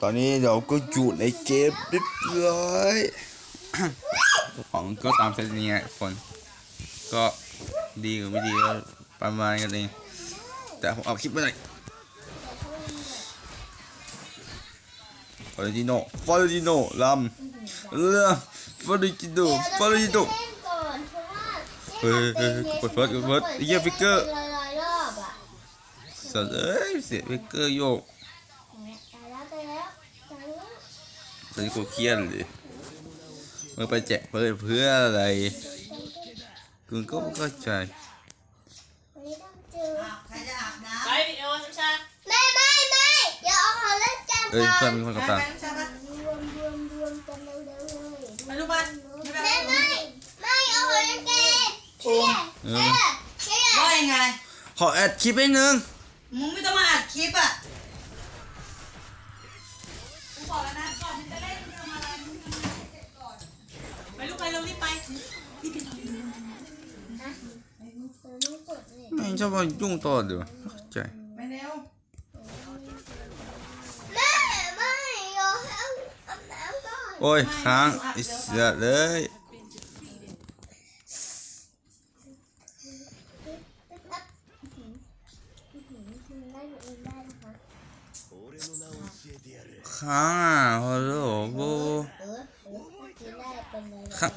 ตอนนี้เราก็อยู่ในเกมเรียบร้อยของก็ตามเซตนี้ไงคนก็ดีกับไม่ดีก็ประมาณกันเองแต่ผมเอาคลิปไปหน่อยฟอร์ดิโนฟอร์ดิโนลำเรือฟอร์ดิโนฟอร์ดิโนเฮ้ยเฮ้ยเฮ้ยกดเฟิร์สกดเฟิร์สไอ้เหี้ยฟิกเกอร์ลอยๆรอบอะสัตว์เอ้ยเสียฟิกเกอร์โยก ตายแล้วตายแล้วตายแล้ว ตอนนี้กูเครียดเลยมึงไปแจกเพื่อเพื่ออะไรกูก็ไม่เข้าใจวันนี้ต้องเจอใครจะอาบน้ไปดิโอชาแม่ไม่ไม่เดี๋ยวเอาของเล่นแจมเอ้ยก่อเพื่อนนมีคนำกับไปตาไปใช่ปะรวมรวมรวมกันเร็วๆเลยไปลูกบ้านไม่แม่ไปไม่ไม่เอาของเล่นแจมเชี่ยเอเชี่อยเชี่ยว่ายังไงขอแอดคลิปให้หนึ่งมึงไม่ต้องมาอัดคลิปอะ ม่กดเลยไม่ชอบมายุ่งต่อเดี๋ยวไม่เข้าใจไปเร็วแม่ไม่เอาให้อาบน้ำก่อนโอ้ยค้างอิสระเลยได้อยู่เองได้นะคะค้างอะฮัลโหลโบ ค้าง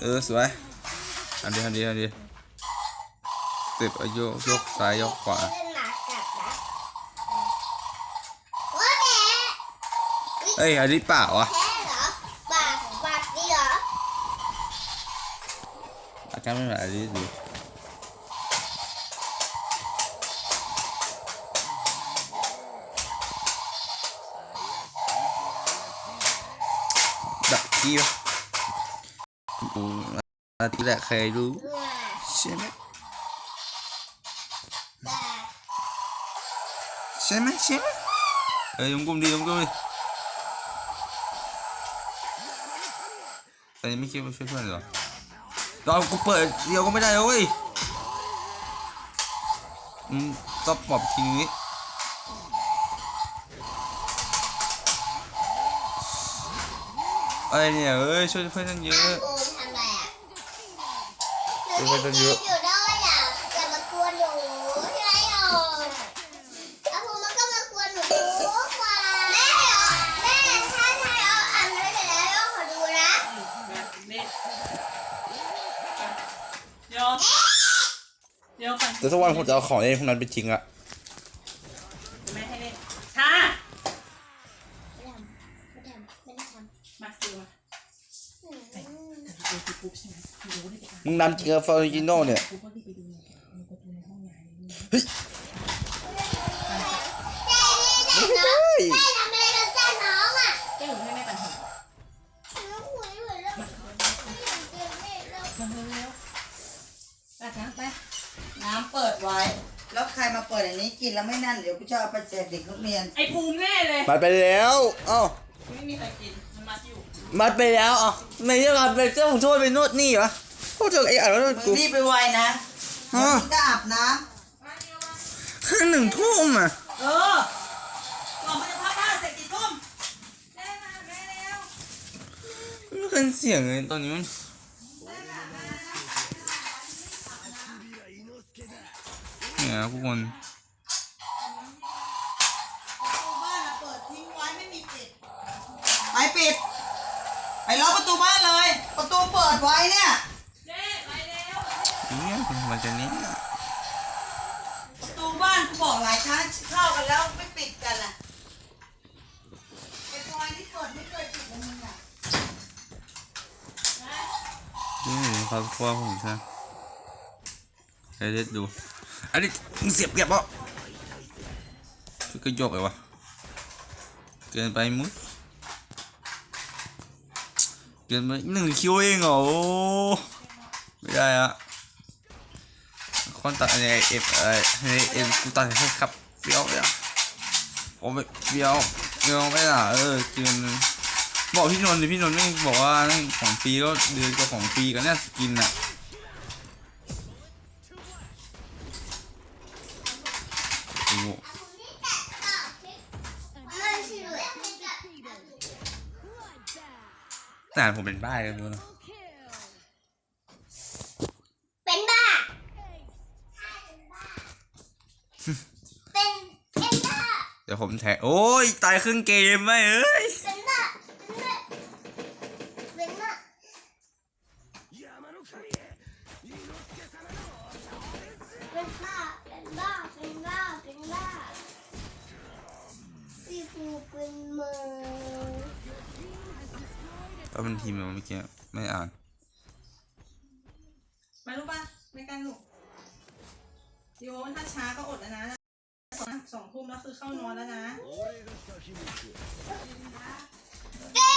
เออสวยอันเดียวอันเดียวอันเดียวเต็บอายุยกซ้ายยกขวาเล่นหมากัดนะว่าแม่เอ้ยอันนี้เปล่าวะแพ้เหรอปากปากดีเหรออาการไม่เหมือนอันนี้ดิ ดักกี้วะกูอาทิตย์แรกเคยรู้ใช่ไหมใช่ไหมใช่ไหมเอ้ยยงกุมดียงกุมดีแต่ยังไม่คิดว่าช่วยเพื่อนหรอเรากูเปิดเดียวก็ไม่ได้เลยเว้ยอืมต้องปรับทีนี้ อะไรเนี่ยเอ้ยช่วยเพื่อนตั้งเยอะทำโอมทำอะไรอะช่วยเพื่อนตั้งเยอะอยู่ด้วยอะอย่ามากวนหนูใช่ไหมโอมอาภูมันก็มากวนหนูทุกวันแม่เหรอแม่ถ้าถ้าเอาอ่านไว้เสร็จแล้วขอดูนะนี่โยโยไปแต่สักวันผมจะเอาของเล่นพวกนั้นไปทิ้งอะ ไม่ให้เล่นชา ไม่ทำไม่ทำไม่ได้ทำ มาดูมา อื มึงนำจริงกับฟอร์จิโน่เนี่ยไปดูมันก็ดูในห้องยายนี่เฮ้ยแต่นี่แต่น้องแม่ทำอะไรกับแต่น้องอะก็อยู่ให้แม่ปันหัวน้องคุยเหมือนแล้วไม่อยากเจอแม่แล้วมาเร็วๆอาบน้ำไป น้ำเปิดไว้ แล้วใครมาเปิดอย่างนี้กินแล้วไม่นั่นเดี๋ยวกูจะเอาไปแจกเด็กนักเรียน ไอ้ภูมิแน่เลยมัดไปแล้ว เอ้า ไม่มีใครกิน มันมาอยู่มัดไปแล้วเอ้าไม่ใช่มัดไปเจ้าของโทษไปนวดนี่วะโทษเจอไอ้อ่านแล้วมึกูงรีบไปไวนะฮะเดี๋ยวมึงก็อาบน้ข้างหนึ่งทุ่มอะำเออก่อนมันจะพับผ้าเสร็จกี่ทุ่มแม่มาแม่แล้วไม่เคยเสียงเลยตอนนี้มันเนี่ยนะทุกคนประตูบ้านอะเปิดทิ้งไว้ไม่มีปิดไปปิด ไปล็อกประตูบ้านเลย ประตูเปิดไว้เนี่ยเจ๊ไปแล้วเนี่ยมันจะเนี้ยประตูบ้านกูบอกหลายครั้งเข้ากันแล้วไม่ปิดกันอะไอ้พลอยที่เปิดไม่เคยปิดเลยมึงอะนี่เขาคว้าผมใช่ไอ้เด็ดดูอันนี้มึงเสียบเก็บเปล่าช่วยกระยกเลยวะเกินไปมุ้ย เกินไปหนึ่งคิวเองเหรอไม่ได้อะคนตัดในเอฟไอในเอ็มกูตัดให้ครับเฟี้ยวเลยอะโอ้ไม่เฟี้ยวเฟี้ยวไม่ล่ะเออเกินบอกพี่นนท์ดิพี่นนท์ไม่บอกว่าของฟรีก็เดือนก็ของฟรีกันเนี่ยสกินอะงูไแต่ผมเป็นบ้ากันดูนะเป็นบ้า เป็นเป็นบ้า เดี๋ยวผมแทงโอ้ยตายครึ่งเกมไหมเอ้ย ก็เป็นทีมเมื่อกี้ไม่อ่าน มารู้ป่ะไม่กันลูกโยนถ้าช้าก็อดแล้วนะสองสองทุ่มแล้วคือเข้านอนแล้วนะเก่